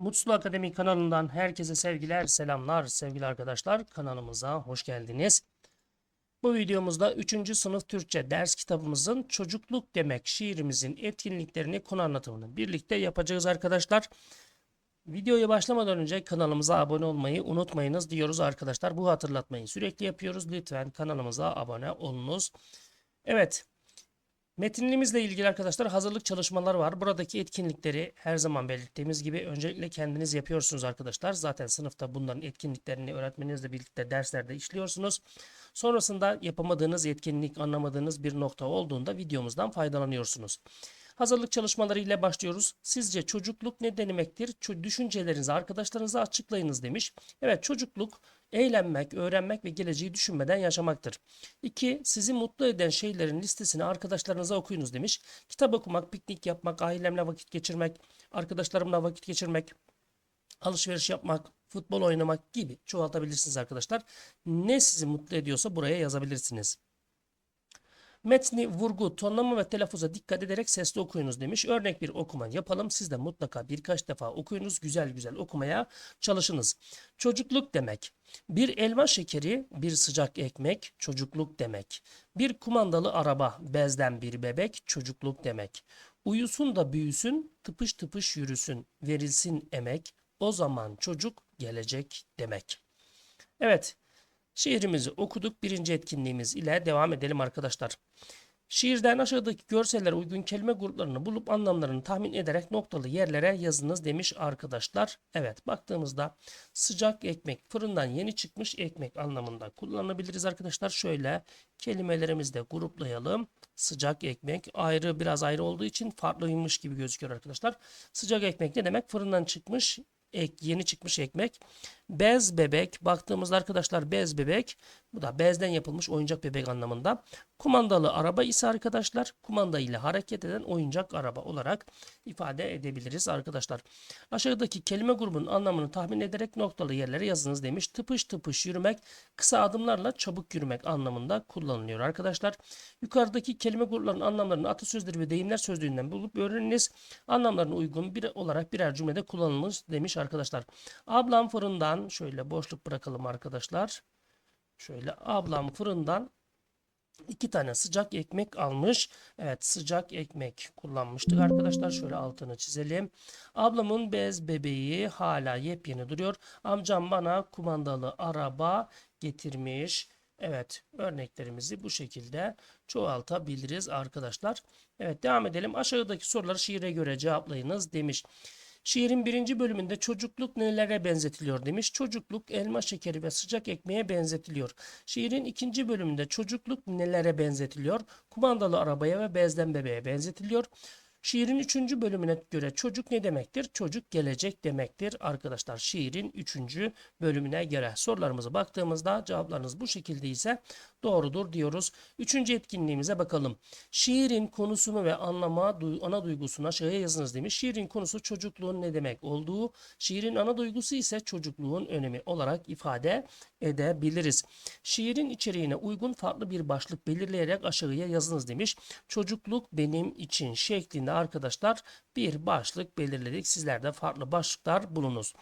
Mutlu Akademi kanalından herkese sevgiler, selamlar sevgili arkadaşlar. Kanalımıza hoş geldiniz. Bu videomuzda 3. sınıf Türkçe ders kitabımızın çocukluk demek şiirimizin etkinliklerini konu anlatımını birlikte yapacağız arkadaşlar. Videoya başlamadan önce kanalımıza abone olmayı unutmayınız diyoruz arkadaşlar. Bu hatırlatmayı sürekli yapıyoruz. Lütfen kanalımıza abone olunuz. Evet. Metinlimizle ilgili arkadaşlar hazırlık çalışmaları var. Buradaki etkinlikleri her zaman belirttiğimiz gibi öncelikle kendiniz yapıyorsunuz arkadaşlar. Zaten sınıfta bunların etkinliklerini öğretmeninizle birlikte derslerde işliyorsunuz. Sonrasında yapamadığınız etkinlik, anlamadığınız bir nokta olduğunda videomuzdan faydalanıyorsunuz. Hazırlık çalışmaları ile başlıyoruz. Sizce çocukluk ne demektir? Düşüncelerinizi arkadaşlarınıza açıklayınız demiş. Evet çocukluk eğlenmek, öğrenmek ve geleceği düşünmeden yaşamaktır. 2. Sizi mutlu eden şeylerin listesini arkadaşlarınıza okuyunuz demiş. Kitap okumak, piknik yapmak, ailemle vakit geçirmek, arkadaşlarımla vakit geçirmek, alışveriş yapmak, futbol oynamak gibi çoğaltabilirsiniz arkadaşlar. Ne sizi mutlu ediyorsa buraya yazabilirsiniz. Metni, vurgu, tonlama ve telaffuza dikkat ederek sesli okuyunuz demiş. Örnek bir okuma yapalım. Siz de mutlaka birkaç defa okuyunuz. Güzel güzel okumaya çalışınız. Çocukluk demek. Bir elma şekeri, bir sıcak ekmek, çocukluk demek. Bir kumandalı araba, bezden bir bebek, çocukluk demek. Uyusun da büyüsün, tıpış tıpış yürüsün, verilsin emek, o zaman çocuk gelecek demek. Evet, Şiirimizi okuduk. Birinci etkinliğimiz ile devam edelim arkadaşlar. Şiirden aşağıdaki görsellere uygun kelime gruplarını bulup anlamlarını tahmin ederek noktalı yerlere yazınız demiş arkadaşlar. Evet baktığımızda sıcak ekmek fırından yeni çıkmış ekmek anlamında kullanabiliriz arkadaşlar. Şöyle kelimelerimizi de gruplayalım. Sıcak ekmek ayrı biraz ayrı olduğu için farklıymış gibi gözüküyor arkadaşlar. Sıcak ekmek ne demek? Fırından çıkmış ek, yeni çıkmış ekmek. Bez bebek. Baktığımızda arkadaşlar bez bebek. Bu da bezden yapılmış oyuncak bebek anlamında. Kumandalı araba ise arkadaşlar kumanda ile hareket eden oyuncak araba olarak ifade edebiliriz arkadaşlar. Aşağıdaki kelime grubunun anlamını tahmin ederek noktalı yerlere yazınız demiş. Tıpış tıpış yürümek kısa adımlarla çabuk yürümek anlamında kullanılıyor arkadaşlar. Yukarıdaki kelime gruplarının anlamlarını atasözleri ve deyimler sözlüğünden bulup öğreniniz. Anlamlarına uygun bir olarak birer cümlede kullanılmış demiş arkadaşlar. Ablam fırından şöyle boşluk bırakalım arkadaşlar. Şöyle ablam fırından iki tane sıcak ekmek almış. Evet sıcak ekmek kullanmıştık arkadaşlar. Şöyle altını çizelim. Ablamın bez bebeği hala yepyeni duruyor. Amcam bana kumandalı araba getirmiş. Evet örneklerimizi bu şekilde çoğaltabiliriz arkadaşlar. Evet devam edelim. Aşağıdaki soruları şiire göre cevaplayınız demiş. Şiirin birinci bölümünde çocukluk nelere benzetiliyor demiş. Çocukluk elma şekeri ve sıcak ekmeğe benzetiliyor. Şiirin ikinci bölümünde çocukluk nelere benzetiliyor? Kumandalı arabaya ve bezden bebeğe benzetiliyor. Şiirin üçüncü bölümüne göre çocuk ne demektir? Çocuk gelecek demektir arkadaşlar. Şiirin üçüncü bölümüne göre sorularımıza baktığımızda cevaplarınız bu şekilde ise doğrudur diyoruz. Üçüncü etkinliğimize bakalım. Şiirin konusunu ve anlama ana duygusunu aşağıya yazınız demiş. Şiirin konusu çocukluğun ne demek olduğu, şiirin ana duygusu ise çocukluğun önemi olarak ifade edebiliriz. Şiirin içeriğine uygun farklı bir başlık belirleyerek aşağıya yazınız demiş. Çocukluk benim için şeklinde arkadaşlar bir başlık belirledik. Sizler de farklı başlıklar bulunuz.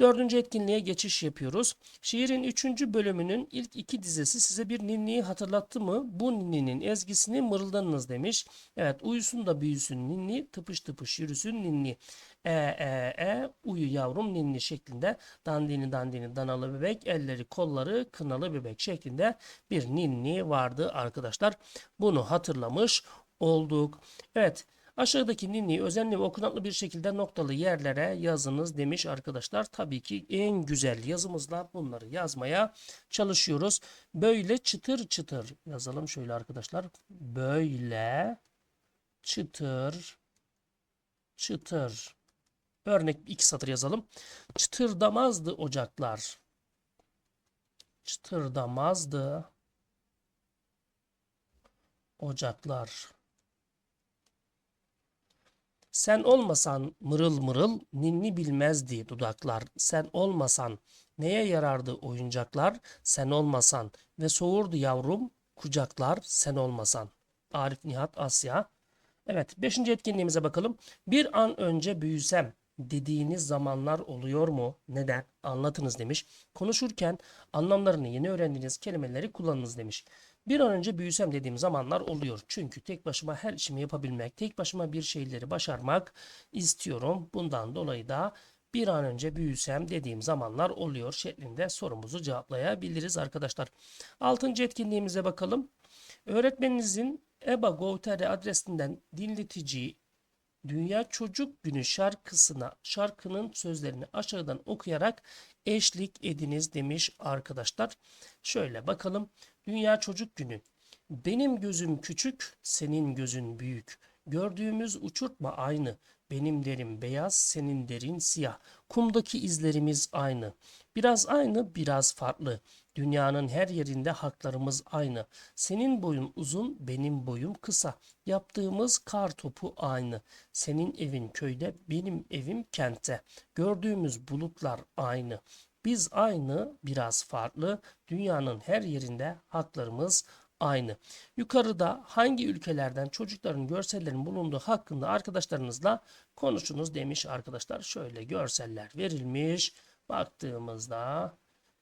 Dördüncü etkinliğe geçiş yapıyoruz. Şiirin üçüncü bölümünün ilk iki dizesi size bir ninniyi hatırlattı mı? Bu ninninin ezgisini mırıldanınız demiş. Evet uyusun da büyüsün ninni, tıpış tıpış yürüsün ninni. E e e uyu yavrum ninni şeklinde dandini dandini danalı bebek elleri kolları kınalı bebek şeklinde bir ninni vardı arkadaşlar. Bunu hatırlamış olduk. Evet Aşağıdaki ninniyi özenli ve okunaklı bir şekilde noktalı yerlere yazınız demiş arkadaşlar. Tabii ki en güzel yazımızla bunları yazmaya çalışıyoruz. Böyle çıtır çıtır yazalım şöyle arkadaşlar. Böyle çıtır çıtır. Örnek iki satır yazalım. Çıtırdamazdı ocaklar. Çıtırdamazdı ocaklar. Sen olmasan mırıl mırıl ninni bilmezdi dudaklar. Sen olmasan neye yarardı oyuncaklar? Sen olmasan ve soğurdu yavrum kucaklar sen olmasan. Arif Nihat Asya. Evet beşinci etkinliğimize bakalım. Bir an önce büyüsem dediğiniz zamanlar oluyor mu? Neden? Anlatınız demiş. Konuşurken anlamlarını yeni öğrendiğiniz kelimeleri kullanınız demiş. Bir an önce büyüsem dediğim zamanlar oluyor. Çünkü tek başıma her işimi yapabilmek, tek başıma bir şeyleri başarmak istiyorum. Bundan dolayı da bir an önce büyüsem dediğim zamanlar oluyor şeklinde sorumuzu cevaplayabiliriz arkadaşlar. Altıncı etkinliğimize bakalım. Öğretmeninizin EBA Gov.tr adresinden dinletici Dünya Çocuk Günü şarkısına şarkının sözlerini aşağıdan okuyarak eşlik ediniz demiş arkadaşlar. Şöyle bakalım. Dünya Çocuk Günü. Benim gözüm küçük, senin gözün büyük. Gördüğümüz uçurtma aynı. Benim derim beyaz, senin derin siyah. Kumdaki izlerimiz aynı. Biraz aynı, biraz farklı. Dünyanın her yerinde haklarımız aynı. Senin boyun uzun, benim boyum kısa. Yaptığımız kar topu aynı. Senin evin köyde, benim evim kentte. Gördüğümüz bulutlar aynı. Biz aynı, biraz farklı. Dünyanın her yerinde haklarımız aynı. Yukarıda hangi ülkelerden çocukların görsellerin bulunduğu hakkında arkadaşlarınızla konuşunuz demiş arkadaşlar. Şöyle görseller verilmiş. Baktığımızda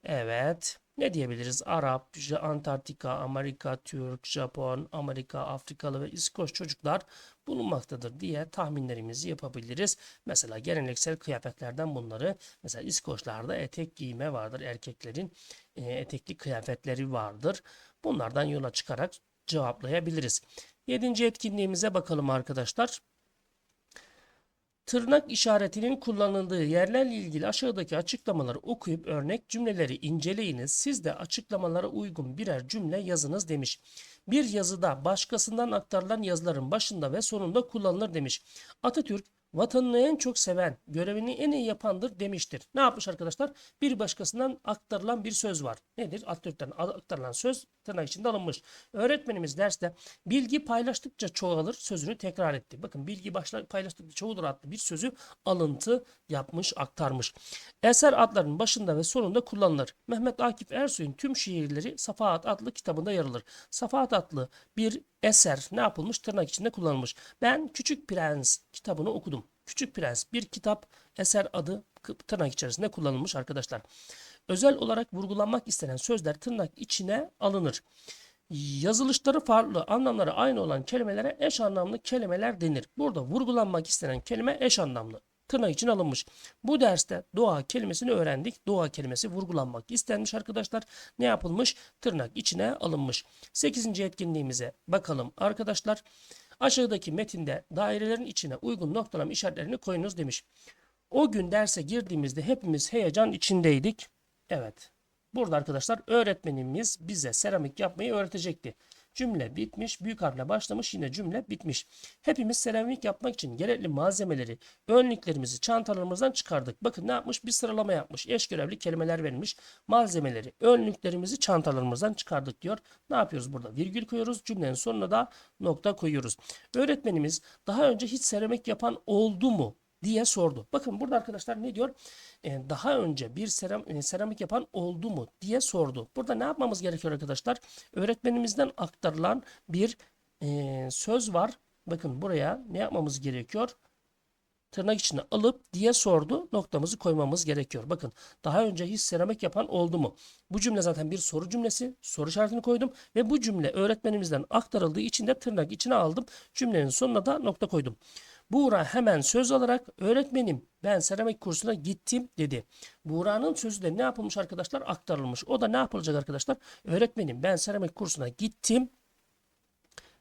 evet ne diyebiliriz? Arap, Antarktika, Amerika, Türk, Japon, Amerika, Afrikalı ve İskoç çocuklar bulunmaktadır diye tahminlerimizi yapabiliriz. Mesela geleneksel kıyafetlerden bunları mesela İskoçlarda etek giyme vardır. Erkeklerin e, etekli kıyafetleri vardır. Bunlardan yola çıkarak cevaplayabiliriz. Yedinci etkinliğimize bakalım arkadaşlar. Tırnak işaretinin kullanıldığı yerlerle ilgili aşağıdaki açıklamaları okuyup örnek cümleleri inceleyiniz. Siz de açıklamalara uygun birer cümle yazınız demiş. Bir yazıda başkasından aktarılan yazıların başında ve sonunda kullanılır demiş. Atatürk vatanını en çok seven, görevini en iyi yapandır demiştir. Ne yapmış arkadaşlar? Bir başkasından aktarılan bir söz var. Nedir? Atatürk'ten aktarılan söz tırnak içinde alınmış. Öğretmenimiz derste bilgi paylaştıkça çoğalır sözünü tekrar etti. Bakın bilgi başla, paylaştıkça çoğulur adlı bir sözü alıntı yapmış, aktarmış. Eser adlarının başında ve sonunda kullanılır. Mehmet Akif Ersoy'un tüm şiirleri Safahat adlı kitabında yer alır. Safahat adlı bir eser ne yapılmış? Tırnak içinde kullanılmış. Ben Küçük Prens kitabını okudum. Küçük Prens bir kitap eser adı tırnak içerisinde kullanılmış arkadaşlar. Özel olarak vurgulanmak istenen sözler tırnak içine alınır. Yazılışları farklı, anlamları aynı olan kelimelere eş anlamlı kelimeler denir. Burada vurgulanmak istenen kelime eş anlamlı. Tırnak için alınmış. Bu derste doğa kelimesini öğrendik. Doğa kelimesi vurgulanmak istenmiş arkadaşlar. Ne yapılmış? Tırnak içine alınmış. 8. etkinliğimize bakalım arkadaşlar. Aşağıdaki metinde dairelerin içine uygun noktalama işaretlerini koyunuz demiş. O gün derse girdiğimizde hepimiz heyecan içindeydik. Evet. Burada arkadaşlar öğretmenimiz bize seramik yapmayı öğretecekti. Cümle bitmiş, büyük harfle başlamış, yine cümle bitmiş. Hepimiz seramik yapmak için gerekli malzemeleri, önlüklerimizi çantalarımızdan çıkardık. Bakın ne yapmış? Bir sıralama yapmış. Eş görevli kelimeler verilmiş. Malzemeleri, önlüklerimizi çantalarımızdan çıkardık diyor. Ne yapıyoruz burada? Virgül koyuyoruz. Cümlenin sonuna da nokta koyuyoruz. Öğretmenimiz daha önce hiç seramik yapan oldu mu? Diye sordu. Bakın burada arkadaşlar ne diyor? Ee, daha önce bir seram, e, seramik yapan oldu mu diye sordu. Burada ne yapmamız gerekiyor arkadaşlar? Öğretmenimizden aktarılan bir e, söz var. Bakın buraya ne yapmamız gerekiyor? Tırnak içine alıp diye sordu noktamızı koymamız gerekiyor. Bakın daha önce hiç seramik yapan oldu mu? Bu cümle zaten bir soru cümlesi. Soru işaretini koydum ve bu cümle öğretmenimizden aktarıldığı için de tırnak içine aldım. Cümlenin sonuna da nokta koydum. Buğra hemen söz alarak öğretmenim ben seramik kursuna gittim dedi. Buğra'nın sözü de ne yapılmış arkadaşlar? Aktarılmış. O da ne yapılacak arkadaşlar? Öğretmenim ben seramik kursuna gittim.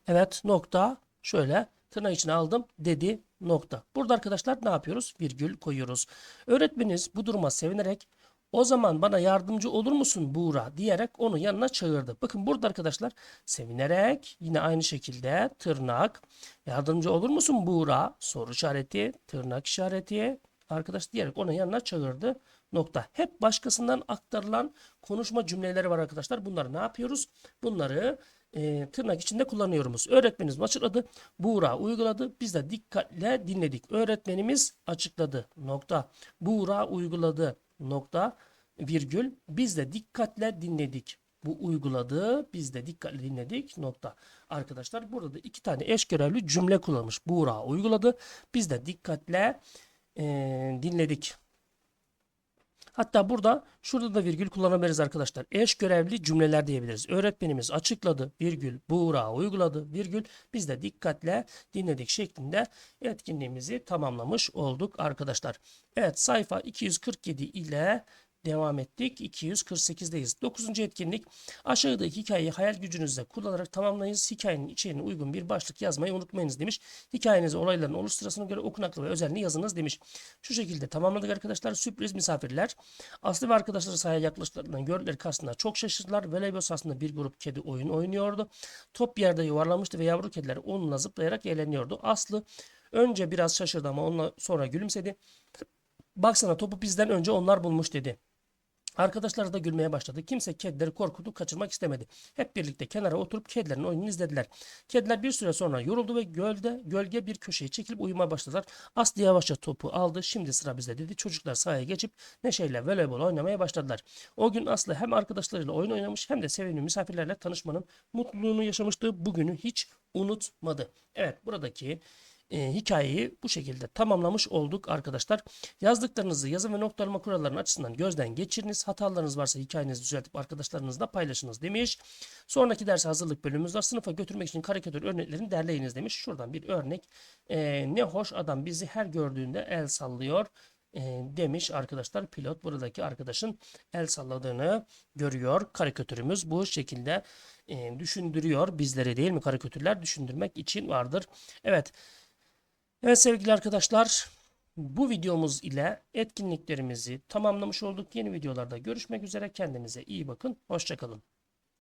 Evet nokta şöyle tırnak içine aldım dedi nokta. Burada arkadaşlar ne yapıyoruz? Virgül koyuyoruz. Öğretmeniniz bu duruma sevinerek o zaman bana yardımcı olur musun Buğra diyerek onu yanına çağırdı. Bakın burada arkadaşlar sevinerek yine aynı şekilde tırnak yardımcı olur musun Buğra soru işareti tırnak işareti arkadaş diyerek onu yanına çağırdı. Nokta. Hep başkasından aktarılan konuşma cümleleri var arkadaşlar. Bunları ne yapıyoruz? Bunları e, tırnak içinde kullanıyoruz. Öğretmenimiz açıkladı. Buğra uyguladı. Biz de dikkatle dinledik. Öğretmenimiz açıkladı. Nokta. Buğra uyguladı nokta virgül biz de dikkatle dinledik. Bu uyguladı biz de dikkatle dinledik nokta. Arkadaşlar burada da iki tane eş görevli cümle kullanmış. Buğra uyguladı biz de dikkatle eee, dinledik. Hatta burada şurada da virgül kullanabiliriz arkadaşlar. Eş görevli cümleler diyebiliriz. Öğretmenimiz açıkladı virgül Buğra uyguladı virgül biz de dikkatle dinledik şeklinde etkinliğimizi tamamlamış olduk arkadaşlar. Evet sayfa 247 ile devam ettik. 248'deyiz. 9. etkinlik aşağıdaki hikayeyi hayal gücünüzle kullanarak tamamlayınız. Hikayenin içeriğine uygun bir başlık yazmayı unutmayınız demiş. Hikayenizi olayların oluş sırasına göre okunaklı ve özenli yazınız demiş. Şu şekilde tamamladık arkadaşlar. Sürpriz misafirler. Aslı ve arkadaşları sahaya yaklaştıklarından gördükleri karşısında çok şaşırdılar. Voleybol sahasında bir grup kedi oyun oynuyordu. Top yerde yuvarlanmıştı ve yavru kediler onunla zıplayarak eğleniyordu. Aslı önce biraz şaşırdı ama onunla sonra gülümsedi. Baksana topu bizden önce onlar bulmuş dedi. Arkadaşlar da gülmeye başladı. Kimse kedileri korkutup kaçırmak istemedi. Hep birlikte kenara oturup kedilerin oyununu izlediler. Kediler bir süre sonra yoruldu ve gölde gölge bir köşeye çekilip uyumaya başladılar. Aslı yavaşça topu aldı. Şimdi sıra bizde dedi. Çocuklar sahaya geçip neşeyle voleybol oynamaya başladılar. O gün Aslı hem arkadaşlarıyla oyun oynamış hem de sevimli misafirlerle tanışmanın mutluluğunu yaşamıştı. Bugünü hiç unutmadı. Evet buradaki e, hikayeyi bu şekilde tamamlamış olduk arkadaşlar. Yazdıklarınızı yazım ve noktalama kurallarının açısından gözden geçiriniz. Hatalarınız varsa hikayenizi düzeltip arkadaşlarınızla paylaşınız demiş. Sonraki derse hazırlık bölümümüz var. Sınıfa götürmek için karikatür örneklerini derleyiniz demiş. Şuradan bir örnek. E, ne hoş adam bizi her gördüğünde el sallıyor e, demiş arkadaşlar. Pilot buradaki arkadaşın el salladığını görüyor. Karikatürümüz bu şekilde e, düşündürüyor bizlere değil mi? Karikatürler düşündürmek için vardır. Evet. Evet sevgili arkadaşlar, bu videomuz ile etkinliklerimizi tamamlamış olduk. Yeni videolarda görüşmek üzere. Kendinize iyi bakın. Hoşçakalın.